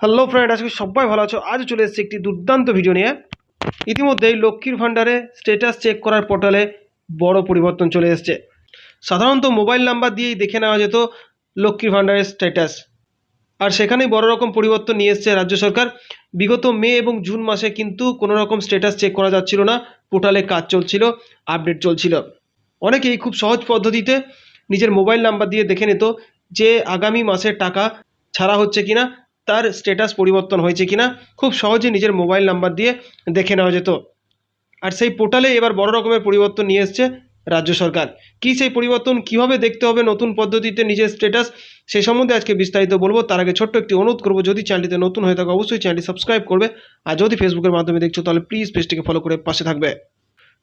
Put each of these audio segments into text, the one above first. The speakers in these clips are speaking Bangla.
হ্যালো ফ্রেন্ড আজকে সবাই ভালো আছো। আজ চলে এসেছি একটি দুর্দান্ত ভিডিও নিয়ে। ইতিমধ্যেই লক্ষ্মীর ভাণ্ডারে স্ট্যাটাস চেক করার পোর্টালে বড় পরিবর্তন চলে এসেছে। সাধারণত মোবাইল নাম্বার দিয়েই দেখে নেওয়া যেত লক্ষ্মীর ভাণ্ডারের স্ট্যাটাস আর সেখানেই বড় রকম পরিবর্তন নিয়ে এসেছে রাজ্য সরকার। বিগত মে এবং জুন মাসে কিন্তু কোনো রকম স্ট্যাটাস চেক করা যাচ্ছিল না। পোর্টালে কাজ চলছিল আপডেট চলছিল। অনেকেই খুব সহজ পদ্ধতিতে নিজের মোবাইল নাম্বার দিয়ে দেখে নিত যে আগামী মাসের টাকা ছাড়া হচ্ছে কিনা। তার স্টেটাস পরিবর্তন হয়েছে কিনা, খুব সহজে নিজের মোবাইল নাম্বার দিয়ে দেখে নেওয়া যেত। আর সেই পোর্টালে এবার বড় রকমের পরিবর্তন নিয়ে এসছে রাজ্য সরকার। কী সেই পরিবর্তন, কীভাবে দেখতে হবে নতুন পদ্ধতিতে নিজের স্ট্যাটাস সেই সম্বন্ধে আজকে বিস্তারিত বলব। তার আগে ছোট্ট একটি অনুরোধ করব, যদি চ্যানেলটিতে নতুন হয়ে থাকে, অবশ্যই চ্যানেলটি সাবস্ক্রাইব করবে। আর যদি ফেসবুকের মাধ্যমে দেখছ, তাহলে প্লিজ পেজটিকে ফলো করে পাশে থাকবে।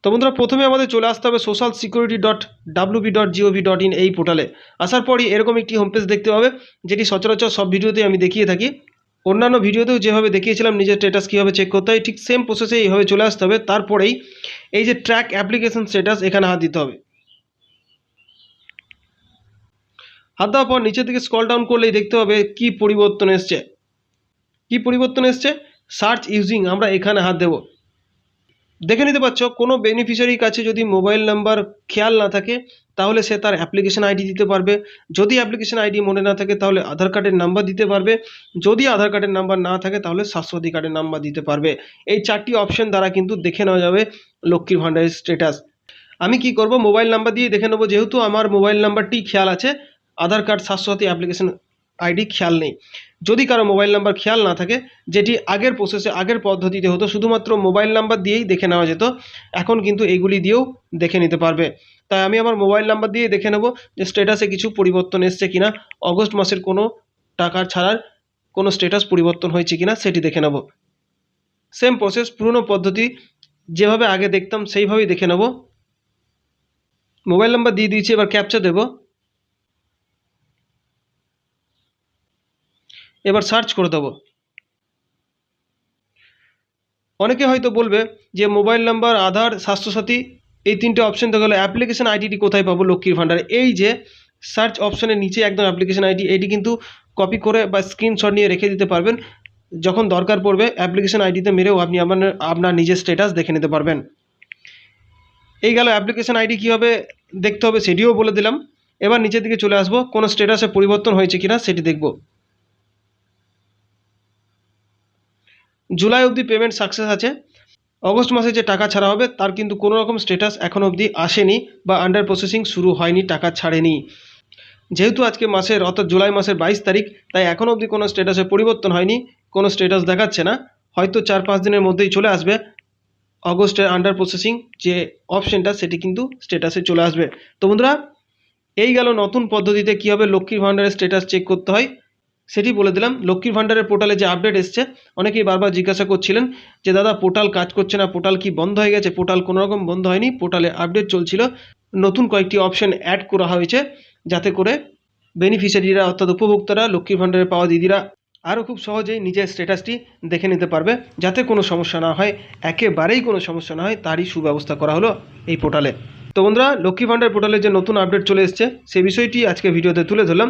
তো বন্ধুরা, প্রথমে আমাদের চলে আসতে হবে social security dot W B dot G O V dot in এই পোর্টালে আসার পরই এরকম একটি হোম পেজ দেখতে পাবে যেটি সচরাচর সব ভিডিওতেই আমি দেখিয়ে থাকি। অন্যান্য ভিডিওতেও যেভাবে দেখিয়েছিলাম, নিজের স্ট্যাটাস কীভাবে চেক করতে হয়, ঠিক সেম প্রসেসে এইভাবে চলে আসতে হবে। তারপরেই এই যে ট্র্যাক অ্যাপ্লিকেশন স্ট্যাটাস এখানে হাত দিতে হবে। হাত দেওয়ার পর নিচের দিকে স্কল ডাউন করলেই দেখতে হবে কি পরিবর্তন এসছে। কি পরিবর্তন এসছে? সার্চ ইউজিং আমরা এখানে হাত দেব। দেখে নিতে পারছ, কোনো বেনিফিশিয়ারির কাছে যদি মোবাইল নাম্বার খেয়াল না থাকে, তাহলে সে তার অ্যাপ্লিকেশন আইডি দিতে পারবে। যদি অ্যাপ্লিকেশন আইডি মনে না থাকে, তাহলে আধার কার্ডের নাম্বার দিতে পারবে। যদি আধার কার্ডের নাম্বার না থাকে, তাহলে স্বাস্থ্যসাথী কার্ডের নাম্বার দিতে পারবে। এই চারটি অপশন দ্বারা কিন্তু দেখে নেওয়া যাবে লক্ষ্মীর ভাণ্ডারের স্ট্যাটাস আমি কি করব? মোবাইল নাম্বার দিয়ে দেখে নেব, যেহেতু আমার মোবাইল নাম্বারটি খেয়াল আছে, Aadhaar card, Swasthya Sathi application ID খেয়াল নেই। যদি কারও মোবাইল নাম্বার খেয়াল না থাকে, যেটি আগের প্রসেসে আগের পদ্ধতিতে হতো, শুধুমাত্র মোবাইল নাম্বার দিয়েই দেখে নেওয়া যেত, এখন কিন্তু এগুলি দিয়েও দেখে নিতে পারবে। তাই আমি আমার মোবাইল নাম্বার দিয়ে দেখে নেব যে স্ট্যাটাসে কিছু পরিবর্তন এসছে কিনা, অগস্ট মাসের কোনো টাকার ছাড়ার কোনো স্ট্যাটাস পরিবর্তন হয়েছে কিনা, সেটি দেখে নেব। সেম প্রসেস পুরনো পদ্ধতি, যেভাবে আগে দেখতাম, সেইভাবেই দেখে নেব। মোবাইল নাম্বার দিয়ে দিয়েছি, এবার ক্যাপচা দেব। এবার সার্চ করে দেবো। অনেকে হয়তো বলবে যে মোবাইল নাম্বার আধার, স্বাস্থ্যসাথী এই তিনটে অপশন তো গেলো। অ্যাপ্লিকেশান আইডিটি কোথায় পাবো লক্ষ্মীর ভাণ্ডারে? এই যে সার্চ অপশনের নিচে একদম অ্যাপ্লিকেশন আইডি এটি কিন্তু কপি করে বা স্ক্রিনশট নিয়ে রেখে দিতে পারবেন। যখন দরকার পড়বে অ্যাপ্লিকেশন আইডিতে মেরেও আপনি আপনার আপনার নিজের স্ট্যাটাস দেখে নিতে পারবেন। এই গেল অ্যাপ্লিকেশান আইডি কীভাবে দেখতে হবে সেটিও বলে দিলাম। এবার নিচের দিকে চলে আসব। কোনো স্ট্যাটাসে পরিবর্তন হয়েছে কিনা সেটি দেখব। জুলাই অবধি পেমেন্ট সাকসেস আছে। অগস্ট মাসে যে টাকা ছাড়া হবে, তার কিন্তু কোনো রকম স্ট্যাটাস এখন অবধি আসেনি বা আন্ডার প্রসেসিং শুরু হয়নি, টাকা ছাড়েনি। যেহেতু আজকে মাসের, অর্থাৎ জুলাই মাসের বাইশ তারিখ, তাই এখন অবধি কোনো স্ট্যাটাসে পরিবর্তন হয়নি, কোনো স্ট্যাটাস দেখাচ্ছে না। হয়তো চার পাঁচ দিনের মধ্যেই চলে আসবে। অগস্টের আন্ডার প্রসেসিং যে অপশনটা সেটি কিন্তু স্ট্যাটাসে চলে আসবে। তো বন্ধুরা, এই গেল নতুন পদ্ধতিতে কীভাবে লক্ষ্মীর ভাণ্ডারের স্ট্যাটাস চেক করতে হয়। সেটি বলে দিলাম। লক্ষ্মীর ভাণ্ডারের পোর্টালে যে আপডেট এসছে, অনেকেই বারবার জিজ্ঞাসা করছিলেন যে, দাদা, পোর্টাল কাজ করছে না? পোর্টাল কি বন্ধ হয়ে গেছে? পোর্টাল কোনো রকম বন্ধ হয়নি? পোর্টালে আপডেট চলছিল। নতুন কয়েকটি অপশন অ্যাড করা হয়েছে, যাতে করে বেনিফিশিয়ারিরা অর্থাৎ উপভোক্তারা, লক্ষ্মীর ভাণ্ডারে পাওয়া দিদিরা, আরও খুব সহজেই নিজের স্ট্যাটাসটি দেখে নিতে পারবে, যাতে কোনো সমস্যা না হয়। একেবারেই কোনো সমস্যা না হয়, তারই সুব্যবস্থা করা হলো এই পোর্টালে। তো বন্ধুরা লক্ষ্মী ভাণ্ডার পোর্টালে যে নতুন আপডেট চলে এসছে, সে বিষয়টি আজকে ভিডিওতে তুলে ধরলাম।